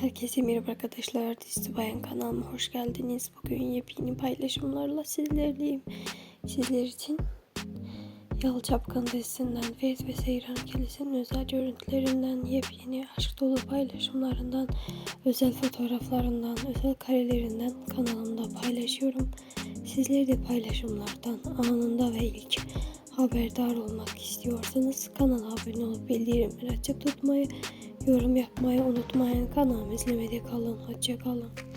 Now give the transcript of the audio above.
Herkese merhaba arkadaşlar. Dizi Bayan kanalıma hoş geldiniz. Bugün yepyeni paylaşımlarla sizlerleyim. Sizler için Yalı Çapkın dizisinden Ferit ve Seyran Kilisi'nin özel görüntülerinden, yepyeni aşk dolu paylaşımlarından, özel fotoğraflarından, özel karelerinden kanalımda paylaşıyorum. Sizler de paylaşımlardan anında ve ilk haberdar olmak istiyorsanız kanala abone olup bildirimleri açık tutmayı, yorum yapmayı unutmayın. Kanalımı izlemede kalın. Hoşça kalın.